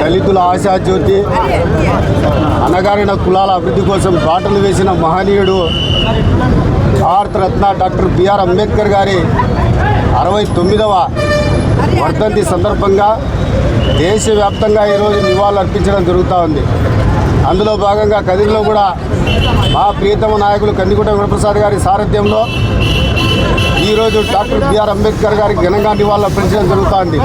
దళితుల ఆశాజ్యోతి అనగారిన కులాల అభివృద్ధి కోసం బాటలు వేసిన మహనీయుడు భారతరత్న డాక్టర్ బిఆర్ అంబేద్కర్ గారి అరవై తొమ్మిదవ వర్ధంతి సందర్భంగా దేశవ్యాప్తంగా ఈరోజు నివాళులు అర్పించడం జరుగుతూ ఉంది. అందులో భాగంగా కదిరిలో కూడా మా ప్రియతమ నాయకులు కందికూట గుణప్రసాద్ గారి సారథ్యంలో ఈరోజు డాక్టర్ బిఆర్ అంబేద్కర్ గారికి ఘనంగా నివాళులు అర్పించడం జరుగుతోంది.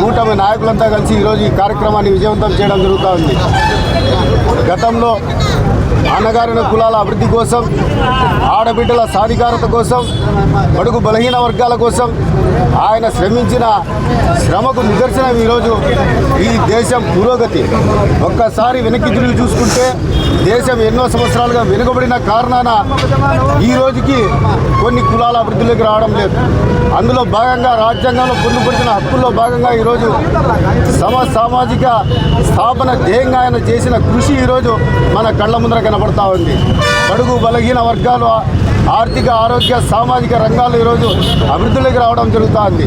కూటమి నాయకులంతా కలిసి ఈరోజు ఈ కార్యక్రమాన్ని విజయవంతం చేయడం జరుగుతోంది. గతంలో అన్నగారిన కులాల అభివృద్ధి కోసం ఆడబిడ్డల సాధికారత కోసం బడుగు బలహీన వర్గాల కోసం ఆయన శ్రమించిన శ్రమకు నిదర్శనం ఈరోజు ఈ దేశం పురోగతి. ఒక్కసారి వెనక్కి తిరిగి చూసుకుంటే దేశం ఎన్నో సంవత్సరాలుగా వెనుకబడిన కారణాన ఈ రోజుకి కొన్ని కులాల అభివృద్ధిలోకి రావడం లేదు. అందులో భాగంగా రాజ్యాంగంలో పొందుపరిచిన హక్కుల్లో భాగంగా ఈరోజు సమ సామాజిక స్థాపన ధ్యేయంగా ఆయన చేసిన కృషి ఈరోజు మన కళ్ళ ముందర కనబడతా ఉంది. బడుగు బలహీన వర్గాలు ఆర్థిక ఆరోగ్య సామాజిక రంగాలు ఈరోజు అభివృద్ధిలోకి రావడం జరుగుతోంది.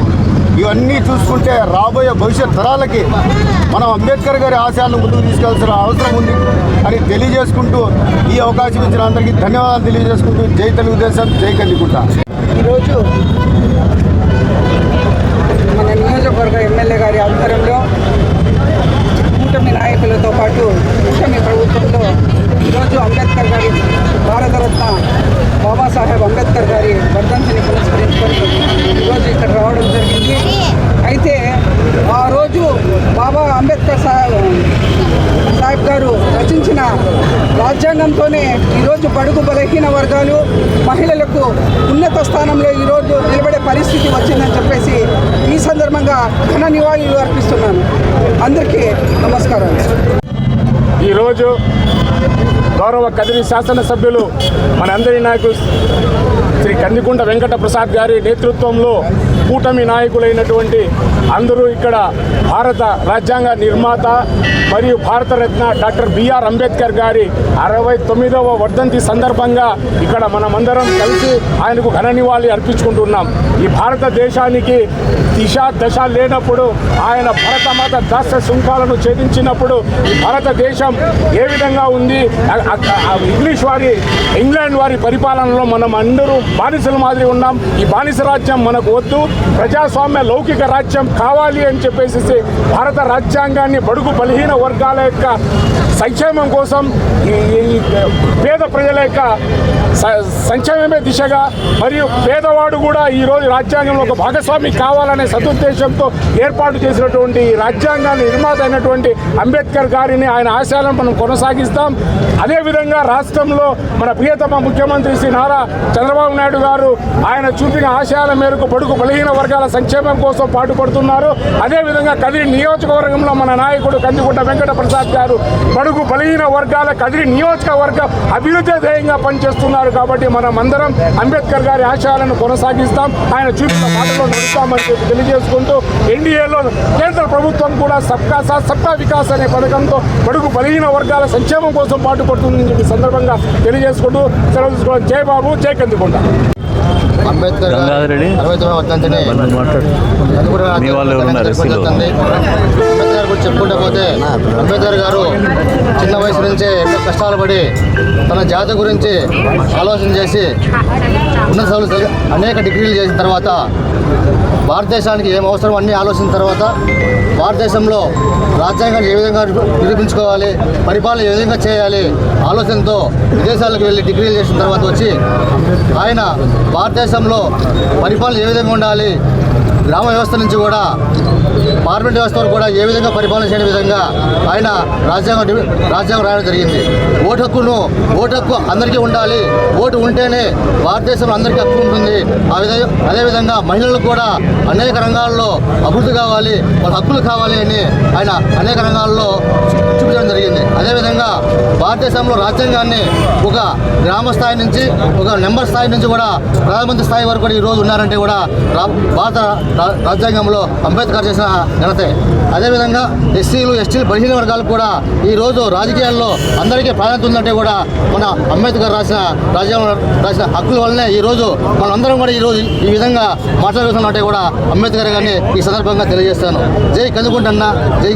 ఇవన్నీ చూసుకుంటే రాబోయే భవిష్యత్ తరాలకి మనం అంబేద్కర్ గారి ఆశయాలను ముందుకు తీసుకెళ్ళాల్సిన అవసరం ఉంది. అని తెలియజేసుకుంటూ ఈ అవకాశం ఇచ్చిన అందరికీ ధన్యవాదాలు తెలియజేసుకుంటూ జై తెలుగుదేశం జై కందికుంటా. ఈరోజు మన నియోజకవర్గ ఎమ్మెల్యే గారి ఆధ్వర్యంలో కూటమి నాయకులతో పాటు కూటమి ప్రభుత్వంలో ఈరోజు అంబేద్కర్ గారి భారతరత్న బాబాసాహెబ్ అంబేద్కర్ గారి వర్ధంతిని పురస్కరించుకొని ఈరోజు ఇక్కడ రావడం జరిగింది అయితే ఆ రోజు బాబా అంబేద్కర్ సాహెబ్ సాహెబ్ గారు రచించిన రాజ్యాంగంతోనే ఈరోజు బడుగు బలహీన వర్గాలు మహిళలకు ఉన్నత స్థానంలో ఈరోజు నిలబడే పరిస్థితి వచ్చిందని చెప్పేసి ఈ సందర్భంగా ఘన నివాళులు అర్పిస్తున్నాను. అందరికీ నమస్కారం ఈరోజు గౌరవ కదిరి శాసనసభ్యులు మనందరి నాయకులు శ్రీ కందికుంట వెంకట ప్రసాద్ గారి నేతృత్వంలో కూటమి నాయకులైనటువంటి అందరూ ఇక్కడ భారత రాజ్యాంగ నిర్మాత మరియు భారతరత్న డాక్టర్ బిఆర్ అంబేద్కర్ గారి అరవై తొమ్మిదవ వర్ధంతి సందర్భంగా ఇక్కడ మనమందరం కలిసి ఆయనకు ఘన నివాళి అర్పించుకుంటున్నాం. ఈ భారతదేశానికి దిశ దశ లేనప్పుడు ఆయన భరతమాత దాస్య సుంకాలను ఛేదించినప్పుడు ఈ భారతదేశం ఏ విధంగా ఉంది? ఇంగ్లీష్ వారి ఇంగ్లాండ్ వారి పరిపాలనలో మనం అందరూ బానిసల మాదిరి ఉన్నాం. ఈ బానిస రాజ్యం మనకు వద్దు. ప్రజాస్వామ్య లౌకిక రాజ్యం కావాలి అని చెప్పేసి భారత రాజ్యాంగాన్ని బడుగు బలహీన వర్గాల యొక్క సంక్షేమం కోసం ఈ పేద ప్రజల యొక్క సంక్షేమమే దిశగా మరియు పేదవాడు కూడా ఈరోజు రాజ్యాంగంలో ఒక భాగస్వామి కావాలనే సదుద్దేశంతో ఏర్పాటు చేసినటువంటి ఈ రాజ్యాంగాన్ని నిర్మాత అయినటువంటి అంబేద్కర్ గారిని ఆయన ఆశయాలను మనం కొనసాగిస్తాం. అదేవిధంగా రాష్ట్రంలో మన ప్రియతమ ముఖ్యమంత్రి శ్రీ నారా చంద్రబాబు నాయుడు గారు ఆయన చూపిన ఆశయాల మేరకు బడుగు బలహీన వర్గాల సంక్షేమం కోసం పాటుపడుతున్నారు. అదేవిధంగా కదిరి నియోజకవర్గంలో మన నాయకుడు కందిగుట్ట వెంకట ప్రసాద్ గారు బడుగు బలహీన వర్గాల కదిరి నియోజకవర్గ అభివృద్ధి ధ్యేయంగా పనిచేస్తున్నారు కాబట్టి మనం అందరం అంబేద్కర్ గారి ఆశయాలను కొనసాగిస్తాం. ఆయన చూపిన మాటలో నడుస్తామని చెప్పి తెలియజేసుకుంటూ ఎన్డీఏలో కేంద్ర ప్రభుత్వం కూడా సబ్కా సాత్ సబ్కా వికాస్ అనే పథకంతో బడుగు బలహీన వర్గాల సంక్షేమం కోసం పాటుపడుతుందని చెప్పి సందర్భంగా తెలియజేసుకుంటూ సెలవు తీసుకోవడం. జై బాబు జై కందికొండ అంబేద్కర్ గారి గంగాధర్ రెడ్డి. అరవై తొమ్మిదవ వర్ధంతిని మీ వాళ్ళు ఉన్నారు. అంబేద్కర్ గురించి చెప్పుకుంటే పోతే అంబేద్కర్ గారు చిన్న వయసు నుంచే ఎన్నో కష్టాలు పడి తన జాతి గురించి ఆలోచన చేసి ఉన్నత అనేక డిగ్రీలు చేసిన తర్వాత భారతదేశానికి ఏం అవసరం అన్నీ ఆలోచించిన తర్వాత భారతదేశంలో రాజ్యాంగాన్ని ఏ విధంగా నిరూపించుకోవాలి పరిపాలన ఏ విధంగా చేయాలి ఆలోచనతో విదేశాలకు వెళ్ళి డిగ్రీలు చేసిన తర్వాత వచ్చి ఆయన భారతదేశంలో పరిపాలన ఏ విధంగా ఉండాలి గ్రామ వ్యవస్థ నుంచి కూడా పార్లమెంట్ వ్యవస్థ వరకు కూడా ఏ విధంగా పరిపాలన చేయని విధంగా ఆయన రాజ్యాంగం రాజ్యాంగం రాయడం జరిగింది. ఓటు హక్కును ఓటు హక్కు అందరికీ ఉండాలి. ఓటు ఉంటేనే భారతదేశంలో అందరికీ హక్కు ఉంటుంది. ఆ విధంగా అదేవిధంగా మహిళలకు కూడా అనేక రంగాల్లో అభివృద్ధి కావాలి వాళ్ళ హక్కులు కావాలి అని ఆయన అనేక రంగాల్లో చూపించడం జరిగింది. అదేవిధంగా భారతదేశంలో రాజ్యాంగాన్ని ఒక గ్రామ స్థాయి నుంచి ఒక నెంబర్ స్థాయి నుంచి కూడా ప్రధానమంత్రి స్థాయి వరకు కూడా ఈ రోజు ఉన్నారంటే కూడా రా- భారత రా- రాజ్యాంగంలో అంబేద్కర్ చేసిన ఘనతే. అదేవిధంగా ఎస్సీలు ఎస్టీలు బలహీన వర్గాలు కూడా ఈరోజు రాజకీయాల్లో అందరికీ ప్రాధాన్యత ఉందంటే కూడా మన అంబేద్కర్ రాసిన రాజ్యాంగం రాసిన హక్కుల వల్లనే ఈరోజు మనందరం కూడా ఈరోజు ఈ విధంగా మాట్లాడుతున్నట్టే కూడా అంబేద్కర్ గారిని ఈ సందర్భంగా తెలియజేస్తాను. జై కందుకుంటన్నా జై